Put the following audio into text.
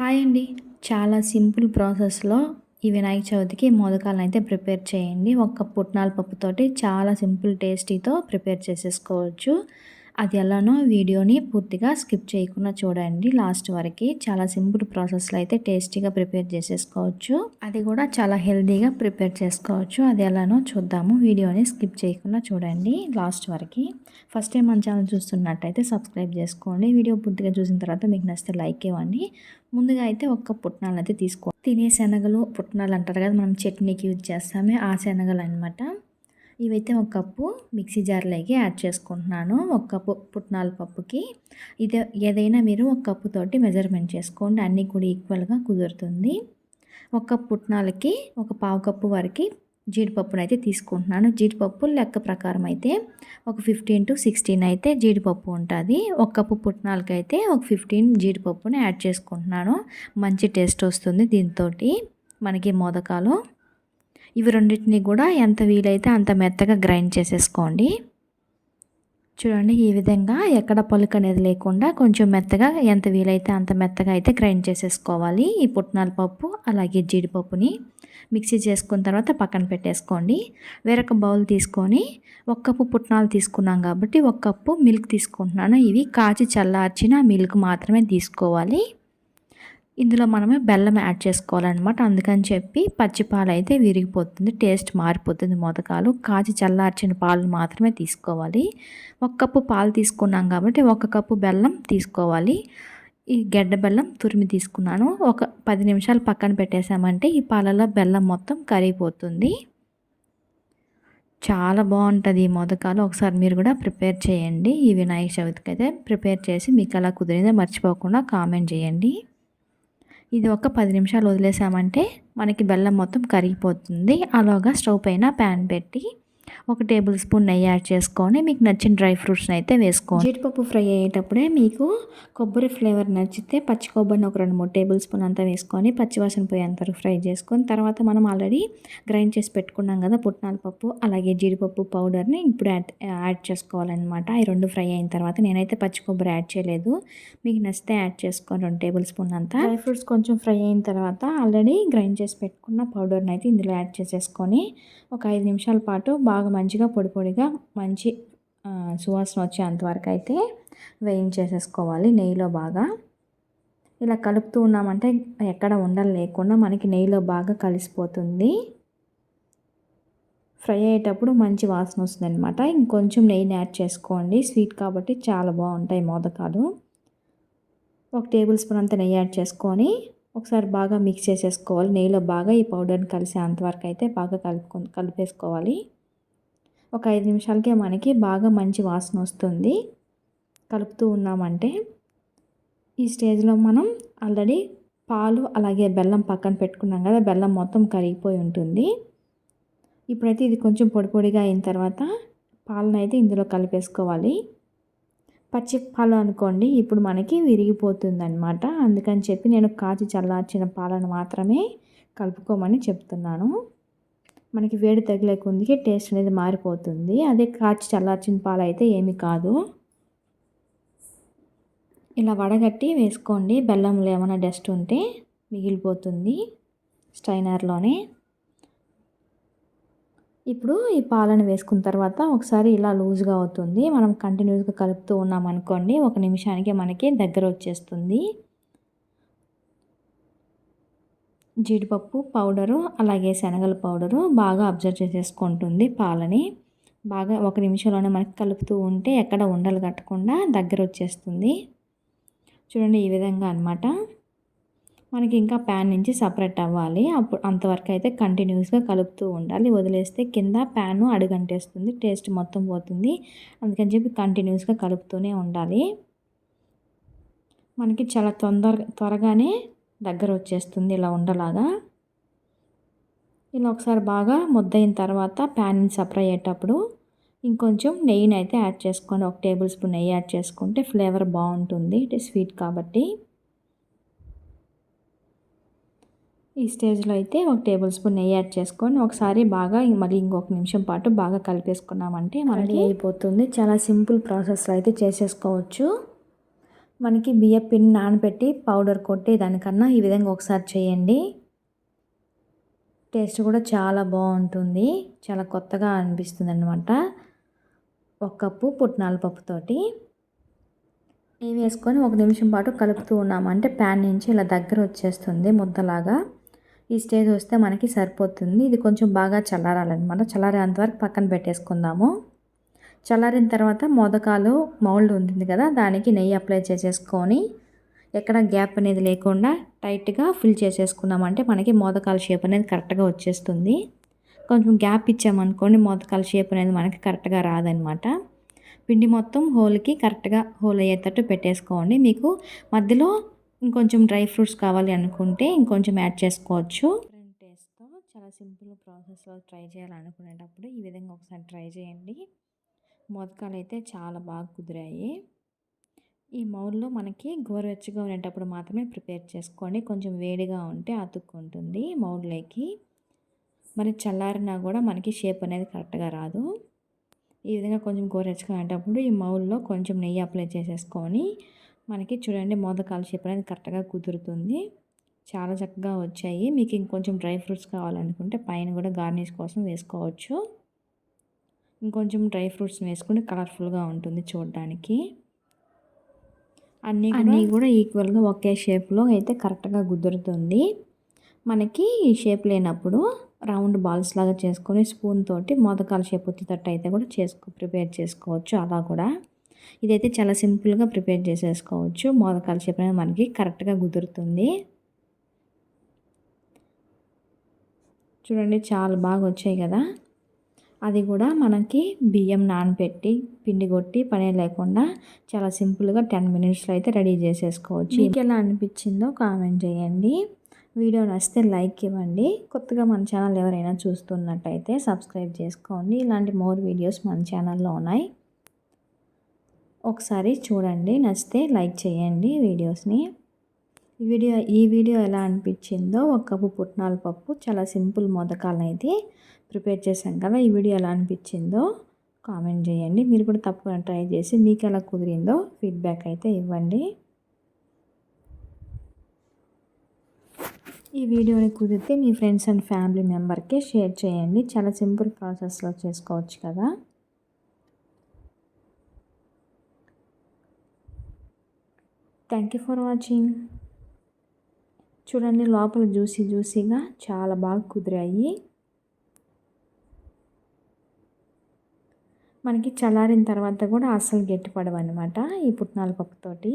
Hi అండి. చాలా simple ప్రాసెస్లో ఈ వినాయక చవితికి మోదకాలను అయితే ప్రిపేర్ చేయండి. ఒక్క పుట్నాల పప్పుతోటి చాలా సింపుల్ టేస్టీతో ప్రిపేర్ చేసేసుకోవచ్చు. అది ఎలానో వీడియోని పూర్తిగా స్కిప్ చేయకుండా చూడండి. లాస్ట్ వరకు చాలా సింపుల్ ప్రాసెస్లో అయితే టేస్టీగా ప్రిపేర్ చేసేసుకోవచ్చు. అది కూడా చాలా హెల్తీగా ప్రిపేర్ చేసుకోవచ్చు. అది ఎలానో చూద్దాము. వీడియోని స్కిప్ చేయకుండా చూడండి. లాస్ట్ వరకు ఫస్ట్ టైం మన ఛానల్ చూస్తున్నట్టయితే సబ్స్క్రైబ్ చేసుకోండి. వీడియో పూర్తిగా చూసిన తర్వాత మీకు నచ్చితే లైక్ ఇవ్వండి. ముందుగా అయితే ఒక్క పుట్నాలు అయితే తీసుకో తినే శనగలు పుట్నాలు అంటారు కదా మనం చట్నీకి యూజ్ చేస్తామే ఆ శనగలు అనమాట ఇవైతే ఒక కప్పు మిక్సీ జార్లోకి యాడ్ చేసుకుంటున్నాను ఒక కప్పు పుట్నాల పప్పుకి. ఇది ఏదైనా మీరు ఒక కప్పుతోటి మెజర్మెంట్ చేసుకోండి అన్నీ కూడా ఈక్వల్గా కుదురుతుంది. ఒక కప్పు పుట్నాలకి ఒక పావు కప్పు వరకు జీడిపప్పును అయితే తీసుకుంటున్నాను. జీడిపప్పు లెక్క ప్రకారం అయితే ఒక ఫిఫ్టీన్ టు సిక్స్టీన్ అయితే జీడిపప్పు ఉంటుంది. ఒక కప్పు పుట్నాలకి అయితే ఒక ఫిఫ్టీన్ జీడిపప్పుని యాడ్ చేసుకుంటున్నాను. మంచి టేస్ట్ వస్తుంది దీంతో మనకి మోదకాలు. ఇవి రెండింటిని కూడా ఎంత వీలైతే అంత మెత్తగా గ్రైండ్ చేసేసుకోండి. చూడండి ఈ విధంగా ఎక్కడ పలుకు అనేది లేకుండా కొంచెం మెత్తగా ఎంత వీలైతే అంత మెత్తగా అయితే గ్రైండ్ చేసేసుకోవాలి ఈ పుట్నాల పప్పు అలాగే జీడిపప్పుని. మిక్సీ చేసుకున్న తర్వాత పక్కన పెట్టేసుకోండి. వేరొక బౌల్ తీసుకొని ఒక కప్పు పుట్నాలు తీసుకున్నాం కాబట్టి ఒక కప్పు మిల్క్ తీసుకుంటున్నాను. ఇవి కాచి చల్లార్చిన మిల్క్ మాత్రమే తీసుకోవాలి. ఇందులో మనమే బెల్లం యాడ్ చేసుకోవాలన్నమాట. అందుకని చెప్పి పచ్చి పాలు అయితే విరిగిపోతుంది టేస్ట్ మారిపోతుంది మొదకాలు. కాచి చల్లార్చిన పాలు మాత్రమే తీసుకోవాలి. ఒక కప్పు పాలు తీసుకున్నాం కాబట్టి ఒక కప్పు బెల్లం తీసుకోవాలి. ఈ గడ్డ బెల్లం తురిమి తీసుకున్నాను. ఒక పది నిమిషాలు పక్కన పెట్టేసామంటే ఈ పాలలో బెల్లం మొత్తం కరిగిపోతుంది. చాలా బాగుంటుంది ఈ మొదకాలు. ఒకసారి మీరు కూడా ప్రిపేర్ చేయండి. ఈ వినాయక చవితికి అయితే ప్రిపేర్ చేసి మీకు అలా కుదిరిందో మర్చిపోకుండా కామెంట్ చేయండి. ఇది ఒక పది నిమిషాలు వదిలేసామంటే మనకి బెల్లం మొత్తం కరిగిపోతుంది. అలాగా స్టవ్ పైన ప్యాన్ పెట్టి ఒక టేబుల్ స్పూన్ నెయ్యి యాడ్ చేసుకొని మీకు నచ్చిన డ్రై ఫ్రూట్స్ని అయితే వేసుకోండి. జీడిపప్పు ఫ్రై అయ్యేటప్పుడే మీకు కొబ్బరి ఫ్లేవర్ నచ్చితే పచ్చి కొబ్బరిని ఒక రెండు మూడు టేబుల్ స్పూన్ అంతా వేసుకొని పచ్చివాసన పోయేంత ఫ్రై చేసుకొని తర్వాత మనం ఆల్రెడీ గ్రైండ్ చేసి పెట్టుకున్నాం కదా పుట్నాల పప్పు అలాగే జీడిపప్పు పౌడర్ని ఇప్పుడు యాడ్ యాడ్ చేసుకోవాలన్నమాట. ఈ రెండు ఫ్రై అయిన తర్వాత నేనైతే పచ్చి కొబ్బరి యాడ్ చేయలేదు. మీకు నచ్చితే యాడ్ చేసుకొని రెండు టేబుల్ స్పూన్ అంతా డ్రై ఫ్రూట్స్ కొంచెం ఫ్రై అయిన తర్వాత ఆల్రెడీ గ్రైండ్ చేసి పెట్టుకున్న పౌడర్ని అయితే ఇందులో యాడ్ చేసేసుకొని ఒక ఐదు నిమిషాల పాటు బాగా మంచిగా పొడి పొడిగా మంచి సువాసన వచ్చేంతవరకు అయితే వేయించేసేసుకోవాలి నెయ్యిలో బాగా. ఇలా కలుపుతూ ఉన్నామంటే ఎక్కడ ఉండలు లేకుండా మనకి నెయ్యిలో బాగా కలిసిపోతుంది. ఫ్రై అయ్యేటప్పుడు మంచి వాసన వస్తుంది అనమాట ఇంకొంచెం నెయ్యిని యాడ్ చేసుకోండి. స్వీట్ కాబట్టి చాలా బాగుంటాయి మోదకాలు. ఒక టేబుల్ స్పూన్ అంత నెయ్యి యాడ్ చేసుకొని ఒకసారి బాగా మిక్స్ చేసేసుకోవాలి. నెయ్యిలో బాగా ఈ పౌడర్ని కలిసే అంతవరకు అయితే బాగా కలుపుకొని కలిపేసుకోవాలి. ఒక ఐదు నిమిషాలకే మనకి బాగా మంచి వాసన వస్తుంది. కలుపుతూ ఉన్నామంటే ఈ స్టేజ్లో మనం ఆల్రెడీ పాలు అలాగే బెల్లం పక్కన పెట్టుకున్నాం కదా బెల్లం మొత్తం కరిగిపోయి ఉంటుంది. ఇప్పుడైతే ఇది కొంచెం పొడి పొడిగా అయిన తర్వాత పాలను అయితే ఇందులో కలిపేసుకోవాలి. పచ్చి పాలు అనుకోండి ఇప్పుడు మనకి విరిగిపోతుంది అనమాట అందుకని చెప్పి నేను కాచి చల్లార్చిన పాలను మాత్రమే కలుపుకోమని చెప్తున్నాను. మనకి వేడి తగిలే టేస్ట్ అనేది మారిపోతుంది. అదే కాచి చల్లార్చిన పాలు అయితే ఏమి కాదు. ఇలా వడగట్టి వేసుకోండి. బెల్లంలో ఏమైనా డస్ట్ ఉంటే మిగిలిపోతుంది స్టైనర్లోనే ఇప్పుడు ఈ పాలను వేసుకున్న తర్వాత ఒకసారి ఇలా లూజ్గా అవుతుంది. మనం కంటిన్యూస్గా కలుపుతూ ఉన్నాం అనుకోండి ఒక నిమిషానికి మనకి దగ్గర వచ్చేస్తుంది. జీడిపప్పు పౌడరు అలాగే శనగల పౌడరు బాగా అబ్జర్వ్ చేసేసుకుంటుంది పాలని. బాగా ఒక నిమిషంలోనే మనకి కలుపుతూ ఉంటే ఎక్కడ ఉండలు కట్టకుండా దగ్గర వచ్చేస్తుంది. చూడండి ఈ విధంగా అనమాట మనకి ఇంకా ప్యాన్ నుంచి సపరేట్ అవ్వాలి. అప్పుడు అంతవరకు అయితే కంటిన్యూస్గా కలుపుతూ ఉండాలి. వదిలేస్తే కింద ప్యాను అడుగంటేస్తుంది. టేస్ట్ మొత్తం పోతుంది. అందుకని చెప్పి కంటిన్యూస్గా కలుపుతూనే ఉండాలి. మనకి చాలా తొందర త్వరగానే దగ్గర వచ్చేస్తుంది ఇలా ఉండలాగా. ఇలా ఒకసారి బాగా ముద్దయిన తర్వాత ప్యాన్ సపరేట్ అయ్యేటప్పుడు ఇంకొంచెం నెయ్యిని అయితే యాడ్ చేసుకోండి. ఒక టేబుల్ స్పూన్ నెయ్యి యాడ్ చేసుకుంటే ఫ్లేవర్ బాగుంటుంది. స్వీట్ కాబట్టి. ఈ స్టేజ్లో అయితే ఒక టేబుల్ స్పూన్ నెయ్యి యాడ్ చేసుకొని ఒకసారి బాగా మళ్ళీ ఇంకొక నిమిషం పాటు బాగా కలిపేసుకున్నామంటే మనకి అయిపోతుంది. చాలా సింపుల్ ప్రాసెస్లో అయితే చేసేసుకోవచ్చు. మనకి బియ్య పిండి నానబెట్టి పౌడర్ కొట్టే దానికన్నా ఈ విధంగా ఒకసారి చేయండి. టేస్ట్ కూడా చాలా బాగుంటుంది. చాలా కొత్తగా అనిపిస్తుంది అనమాట ఒక కప్పు పుట్నాల పప్పుతోటి నెయ్యి వేసుకొని ఒక నిమిషం పాటు కలుపుతూ ఉన్నామంటే ప్యాన్ నుంచి ఇలా దగ్గర వచ్చేస్తుంది ముద్దలాగా. ఈ స్టేజ్ వస్తే మనకి సరిపోతుంది. ఇది కొంచెం బాగా చల్లారాలన్నమాట. చల్లారేంత వరకు పక్కన పెట్టేసుకుందాము. చల్లారిన తర్వాత మోదకాలు మౌల్డ్ ఉంటుంది కదా దానికి నెయ్యి అప్లై చేసేసుకొని ఎక్కడ గ్యాప్ అనేది లేకుండా టైట్గా ఫిల్ చేసేసుకున్నామంటే మనకి మోదకాల షేప్ అనేది కరెక్ట్గా వచ్చేస్తుంది. కొంచెం గ్యాప్ ఇచ్చామనుకోండి మోదకాల షేప్ అనేది మనకి కరెక్ట్గా రాదనమాట. పిండి మొత్తం హోల్కి కరెక్ట్గా హోల్ అయ్యేటట్టు పెట్టేసుకోండి. మీకు మధ్యలో ఇంకొంచెం డ్రై ఫ్రూట్స్ కావాలి అనుకుంటే ఇంకొంచెం యాడ్ చేసుకోవచ్చు. టేస్ట్తో చాలా సింపుల్ ప్రాసెస్లో ట్రై చేయాలనుకునేటప్పుడు ఈ విధంగా ఒకసారి ట్రై చేయండి. మోదకాలు అయితే చాలా బాగా కుదిరాయి. ఈ మౌల్లో మనకి గోరువెచ్చగా ఉండేటప్పుడు మాత్రమే ప్రిపేర్ చేసుకోండి. కొంచెం వేడిగా ఉంటే అతుక్కుంటుంది మౌల్లోకి మరి చల్లారినా కూడా మనకి షేప్ అనేది కరెక్ట్గా రాదు. ఈ విధంగా కొంచెం గోరెచ్చగా ఉండేటప్పుడు ఈ మౌల్లో కొంచెం నెయ్యి అప్లై చేసేసుకొని మనకి చూడండి మోదకాల షేప్ అనేది కరెక్ట్గా కుదురుతుంది. చాలా చక్కగా వచ్చాయి. మీకు ఇంకొంచెం డ్రై ఫ్రూట్స్ కావాలనుకుంటే పైన కూడా గార్నిష్ కోసం వేసుకోవచ్చు. ఇంకొంచెం డ్రై ఫ్రూట్స్ వేసుకుంటే కలర్ఫుల్గా ఉంటుంది చూడడానికి. అన్నీ అన్నీ కూడా ఈక్వల్గా ఒకే షేప్లో అయితే కరెక్ట్గా కుదురుతుంది. మనకి ఈ షేప్ లేనప్పుడు రౌండ్ బాల్స్ లాగా చేసుకొని స్పూన్ తోటి మోదకాల షేప్ వచ్చేటట్టు అయితే కూడా చేసుకో ప్రిపేర్ చేసుకోవచ్చు అలా కూడా. ఇదైతే చాలా సింపుల్గా ప్రిపేర్ చేసేసుకోవచ్చు. మోదకాల షేప్ అనేది మనకి కరెక్ట్గా కుదురుతుంది. చూడండి చాలా బాగా వచ్చాయి కదా. అది కూడా మనకి బియ్యం నానబెట్టి పిండి కొట్టి పనే లేకుండా చాలా సింపుల్గా టెన్ మినిట్స్లో అయితే రెడీ చేసేసుకోవచ్చు. మీకు ఎలా అనిపించిందో కామెంట్ చేయండి. వీడియో నచ్చితే లైక్ ఇవ్వండి. కొత్తగా మన ఛానల్ ఎవరైనా చూస్తున్నట్టయితే సబ్స్క్రైబ్ చేసుకోండి. ఇలాంటి మోర్ వీడియోస్ మన ఛానల్లో ఉన్నాయి. ఒకసారి చూడండి. నచ్చితే లైక్ చేయండి వీడియోస్ని. ఈ వీడియో ఈ వీడియో ఎలా అనిపించిందో ఒక కప్పు పుట్నాల పప్పు చాలా సింపుల్ మొదకాలను అయితే ప్రిపేర్ చేశాం కదా ఈ వీడియో ఎలా అనిపించిందో కామెంట్ చేయండి. మీరు కూడా తప్పకుండా ట్రై చేసి మీకు ఎలా కుదిరిందో ఫీడ్బ్యాక్ అయితే ఇవ్వండి. ఈ వీడియోని కుదిరితే మీ ఫ్రెండ్స్ అండ్ ఫ్యామిలీ మెంబర్కి షేర్ చేయండి. చాలా సింపుల్ ప్రాసెస్లో చేసుకోవచ్చు కదా. Thank you for watching. చూడండి లోపల జ్యూసీ జ్యూసీగా చాలా బాగా కుదిరాయి. మనకి చల్లారిన తర్వాత కూడా అస్సలు గట్టిపడవు అనమాట ఈ పుట్నాల పప్పుతోటి.